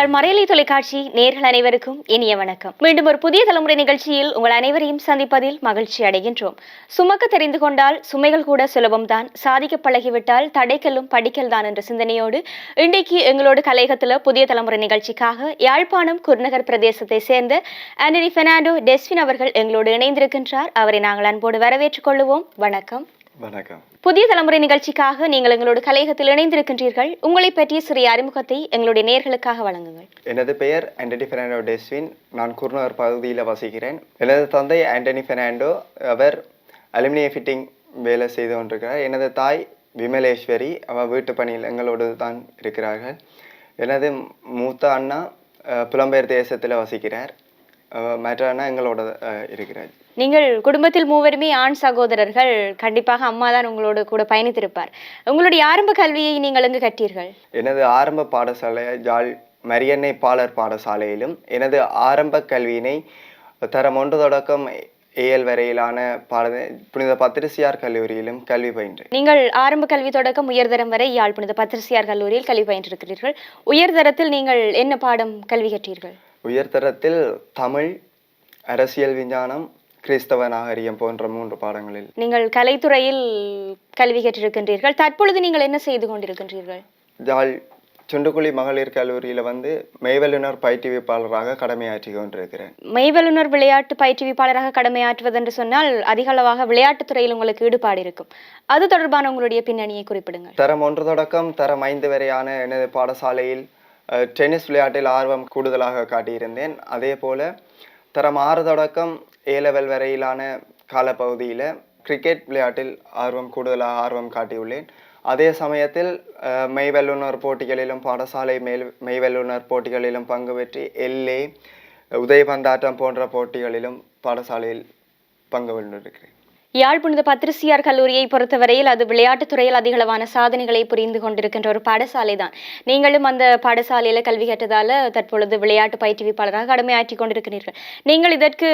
யாழ் மறையலை தொலைக்காட்சி நேர்கள் அனைவருக்கும் இனிய வணக்கம். மீண்டும் ஒரு புதிய தலைமுறை நிகழ்ச்சியில் உங்கள் அனைவரையும் சந்திப்பதில் மகிழ்ச்சி அடைகின்றோம். சுமக்க தெரிந்து கொண்டால் சுமைகள் கூட சுலபம்தான் சாதிக்க பழகிவிட்டால் தடைக்கல்லும் படிக்கல் தான் என்ற சிந்தனையோடு இன்றைக்கு எங்களோட கலையகத்தில் புதிய தலைமுறை நிகழ்ச்சிக்காக யாழ்ப்பாணம் குருநகர் பிரதேசத்தை சேர்ந்த ஆண்டனி பெர்னாண்டோ டெஸ்வின் அவர்கள் எங்களோடு இணைந்திருக்கின்றார். அவரை நாங்கள் அன்போடு வரவேற்றுக் கொள்ளுவோம். வணக்கம். வணக்கம். புதிய தலைமுறை நிகழ்ச்சிக்காக நீங்கள் எங்களோட கலையகத்தில் இணைந்திருக்கின்றீர்கள். உங்களை பற்றிய சிறிய அறிமுகத்தை எங்களுடைய நேர்களுக்காக வழங்குங்கள். எனது பெயர் ஆண்டனி பெர்னாண்டோ டெஸ்வின். நான் குருநகர் பகுதியில் வசிக்கிறேன். எனது தந்தை ஆண்டனி பெர்னாண்டோ. அவர் அலுமினிய ஃபிட்டிங் வேலை செய்து கொண்டிருக்கிறார். எனது தாய் விமலேஸ்வரி. அவர் வீட்டு பணியில் எங்களோடு தான் இருக்கிறார்கள். எனது மூத்த அண்ணா புலம்பெயர் தேசத்தில் வசிக்கிறார். மற்ற அண்ணா எங்களோட இருக்கிறார். நீங்கள் குடும்பத்தில் மூவருமே ஆண் சகோதரர்கள் கண்டிப்பாக அம்மா தான் உங்களோடு கூட பயணித்திருப்பார். உங்களுடைய ஆரம்ப கல்வியை நீங்கள் எங்கு கற்றீர்கள்? எனது ஆரம்ப பாடசாலை ஜாழ் மரியன்னை பாலர் பாடசாலையிலும் எனது ஆரம்ப கல்வியினை தரம் ஒன்று தொடக்கம் ஏஎல் வரையிலான பாட புனித பத்திரிசியார் கல்லூரியிலும் கல்வி பயின்றேன். நீங்கள் ஆரம்ப கல்வி தொடக்கம் உயர்தரம் வரை யாழ் புனித பத்திரிசியார் கல்லூரியில் கல்வி பயின்றிருக்கிறீர்கள். உயர்தரத்தில் நீங்கள் என்ன பாடம் கல்வி கற்றீர்கள்? உயர்தரத்தில் தமிழ் அரசியல் விஞ்ஞானம் கிறிஸ்தவ நாகரிகம் போன்ற மூன்று பாடங்களில். நீங்கள் கலைத்துறையில் கல்வி கற்றிருக்கின்றீர்கள். தற்பொழுது நீங்கள் என்ன செய்து கொண்டிருக்கின்றீர்கள்? ஜாழ் சுண்டுக்குழி மகளிர் கல்லூரியில் வந்து மெய்வல்லுனர் பயிற்றுவிப்பாளராக கடமையாற்றி கொண்டிருக்கிறேன். மெய்வல்லுனர் விளையாட்டு பயிற்றுவிப்பாளராக கடமையாற்றுவது என்று சொன்னால் அதிக அளவாக விளையாட்டுத் துறையில் உங்களுக்கு ஈடுபாடு இருக்கும். அது தொடர்பான உங்களுடைய பின்னணியை குறிப்பிடுங்கள். தரம் ஒன்று தொடக்கம். தரம் ஐந்து வரையான எனது பாடசாலையில் டென்னிஸ் விளையாட்டில் ஆர்வம் கூடுதலாக காட்டியிருந்தேன். அதே போல தரம் ஆறு தொடக்கம். ஏ லெவல் வரையிலான காலப்பகுதியில் கிரிக்கெட் விளையாட்டில் ஆர்வம் கூடுதலாக ஆர்வம் காட்டியுள்ளேன். அதே சமயத்தில் மெய் வல்லுநர் போட்டிகளிலும் பாடசாலை மேல் மெய்வல்லுனர் போட்டிகளிலும் பங்கு பெற்று எல்ஏ உதயபந்தாட்டம் போன்ற போட்டிகளிலும் பாடசாலையில் பங்கு கொண்டிருக்கிறேன் யாழ் புனித பத்திரிசியார் கல்லூரியை பொறுத்தவரையில் அது விளையாட்டுத் துறையில் அதிகளவான சாதனைகளை புரிந்து கொண்டிருக்கின்ற ஒரு பாடசாலை தான் நீங்களும் அந்த பாடசாலையில கல்வி கற்றதால தற்பொழுது விளையாட்டு பயிற்றுவிப்பாளராக கடமையாற்றி கொண்டிருக்கிறீர்கள். நீங்கள் இதற்கு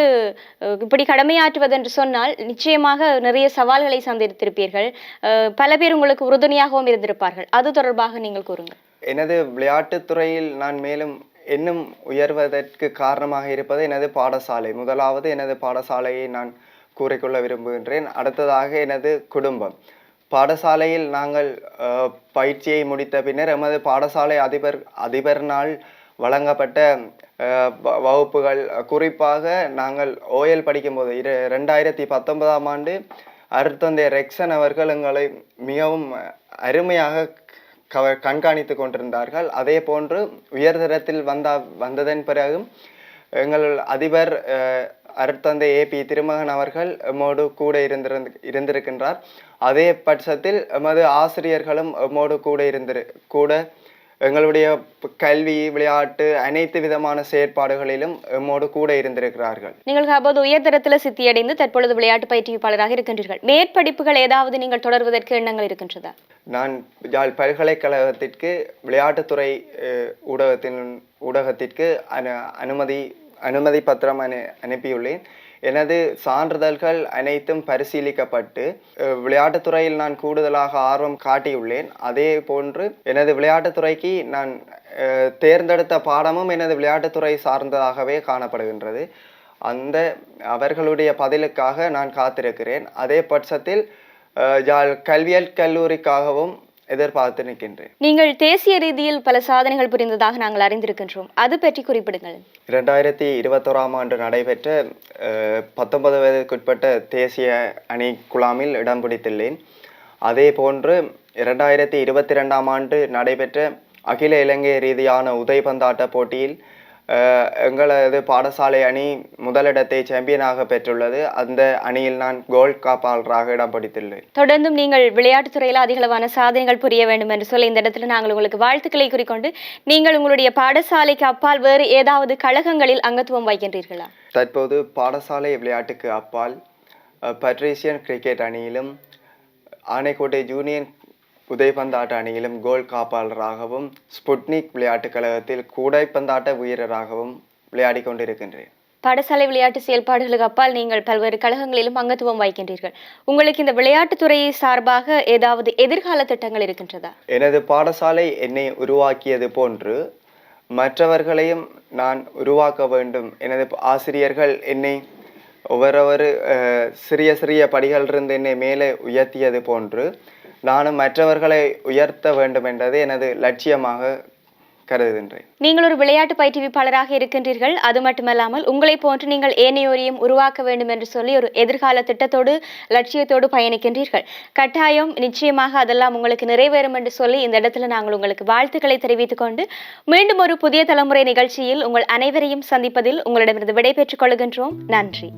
இப்படி கடமையாற்றுவது என்று சொன்னால் நிச்சயமாக நிறைய சவால்களை சந்தித்திருப்பீர்கள். அஹ், பல பேர் உங்களுக்கு உறுதுணையாகவும் இருந்திருப்பார்கள். அது தொடர்பாக நீங்கள் கூறுங்கள். எனது விளையாட்டுத் துறையில் நான் மேலும் இன்னும் உயர்வதற்கு காரணமாக இருப்பது எனது பாடசாலை. முதலாவது எனது பாடசாலையை நான் கூறிக்கொள்ள விரும்புகின்றேன். அடுத்ததாக எனது குடும்பம். பாடசாலையில் நாங்கள் பயிற்சியை முடித்த பின்னர் எமது பாடசாலை அதிபர் அதிபர்னால் வழங்கப்பட்ட வ- வகுப்புகள். குறிப்பாக நாங்கள் ஓஎல் படிக்கும்போது இரு ரெண்டாயிரத்தி பத்தொன்பதாம் ஆண்டு அருத்தந்தை ரெக்சன் அவர்கள் எங்களை மிகவும் அருமையாக கவ கண்காணித்து கொண்டிருந்தார்கள். அதே போன்று உயர்தரத்தில் வந்த வந்ததன் பிறகும் எங்கள் அதிபர் அருட்தந்தை ஏபி திருமகன் அவர்கள் எம்மோடு கூட இருந்திருந்து இருந்திருக்கின்றார். அதே பட்சத்தில் எமது ஆசிரியர்களும் எம்மோடு கூட இருந்திரு கூட எங்களுடைய கல்வி விளையாட்டு அனைத்து விதமான செயற்பாடுகளிலும் எம்மோடு கூட இருந்திருக்கிறார்கள். நீங்கள் அப்போது உயர்தரத்தில் சித்தியடைந்து தற்பொழுது விளையாட்டு பயிற்றுவிப்பாளராக இருக்கின்றீர்கள். மேற்படிப்புகள் ஏதாவது நீங்கள் தொடர்வதற்கு எண்ணங்கள் இருக்கின்றதா? நான் யாழ் பல்கலைக்கழகத்திற்கு விளையாட்டுத்துறை ஊடகத்தின் ஊடகத்திற்கு அனு அனுமதி அனுமதி பத்திரம் அனு அனுப்பியுள்ளேன். எனது சான்றிதழ்கள் அனைத்தும் பரிசீலிக்கப்பட்டு விளையாட்டுத்துறையில் நான் கூடுதலாக ஆர்வம் காட்டியுள்ளேன். அதே போன்று எனது விளையாட்டுத்துறைக்கு நான் தேர்ந்தெடுத்த பாடமும் எனது விளையாட்டுத்துறை சார்ந்ததாகவே காணப்படுகின்றது. அந்த அவர்களுடைய பதிலுக்காக நான் காத்திருக்கிறேன். அதே பட்சத்தில் யாழ் கல்வியல் கல்லூரிக்காகவும் எதிர்பார்த்து நிற்கின்றேன். நீங்கள் தேசிய ரீதியில் பல சாதனைகள் புரிந்ததாக நாங்கள் அறிந்திருக்கின்றோம். அது பற்றி குறிப்பிடுங்கள். இரண்டாயிரத்தி இருபத்தோராம் ஆண்டு நடைபெற்ற பத்தொன்பது வயதுக்குட்பட்ட தேசிய அணி குழாமில் இடம் பிடித்துள்ளேன். அதே போன்று இரண்டாயிரத்தி இருபத்தி ரெண்டாம் ஆண்டு நடைபெற்ற அகில இலங்கை ரீதியான உதைபந்தாட்ட போட்டியில் எங்களது பாடசாலை அணி முதலிடத்தை சாம்பியனாக பெற்றுள்ளது. அந்த அணியில் நான் கோல்ட் காப்பாளராக இடம் பிடித்துள்ளேன். தொடர்ந்தும் நீங்கள் விளையாட்டுத் துறையில் அதிகளவான சாதனைகள் புரிய வேண்டும் என்று சொல்லி இந்த இடத்துல நாங்கள் உங்களுக்கு வாழ்த்துக்களை குறிக்கொண்டு நீங்கள் உங்களுடைய பாடசாலைக்கு அப்பால் வேறு ஏதாவது கழகங்களில் அங்கத்துவம் வைக்கின்றீர்களா? தற்போது பாடசாலை விளையாட்டுக்கு அப்பால் பட்ரீசியன் கிரிக்கெட் அணியிலும் ஆனைக்கோட்டை ஜூனியர் உதைபந்தாட்ட அணியிலும் கோல் காப்பாளராகவும் ஸ்புட்னிக் விளையாட்டுக் கழகத்தில் கூடைப்பந்தாட்ட வீரராகவும் விளையாடி கொண்டிருக்கின்றேன். பாடசாலை விளையாட்டு செயல்பாடுகளுக்கு அப்பால் நீங்கள் பல்வேறு கழகங்களிலும் அங்கத்துவம் வைக்கின்றீர்கள் உங்களுக்கு இந்த விளையாட்டுத் துறையை சார்பாக ஏதாவது எதிர்கால திட்டங்கள் இருக்கின்றதா? எனது பாடசாலை என்னை உருவாக்கியது போன்று மற்றவர்களையும் நான் உருவாக்க வேண்டும். எனது ஆசிரியர்கள் என்னை ஒவ்வொரு சிறிய சிறிய படிகளிலிருந்து என்னை மேலே உயர்த்தியது போன்று நானும் மற்றவர்களை உயர்த்த வேண்டும் என்றது எனது லட்சியமாக கருதுகின்றேன். நீங்கள் ஒரு விளையாட்டு பயிற்றுவிப்பாளராக இருக்கின்றீர்கள். அது மட்டுமல்லாமல் உங்களை போன்று நீங்கள் ஏனையோரையும் உருவாக்க வேண்டும் என்று சொல்லி ஒரு எதிர்கால திட்டத்தோடு லட்சியத்தோடு பயணிக்கின்றீர்கள். கட்டாயம் நிச்சயமாக அதெல்லாம் உங்களுக்கு நிறைவேறும் என்று சொல்லி இந்த இடத்துல நாங்கள் உங்களுக்கு வாழ்த்துக்களை தெரிவித்துக் கொண்டு மீண்டும் ஒரு புதிய தலைமுறை நிகழ்ச்சியில் உங்கள் அனைவரையும் சந்திப்பதில் உங்களிடமிருந்து விடைபெற்றுக் கொள்கின்றோம். நன்றி.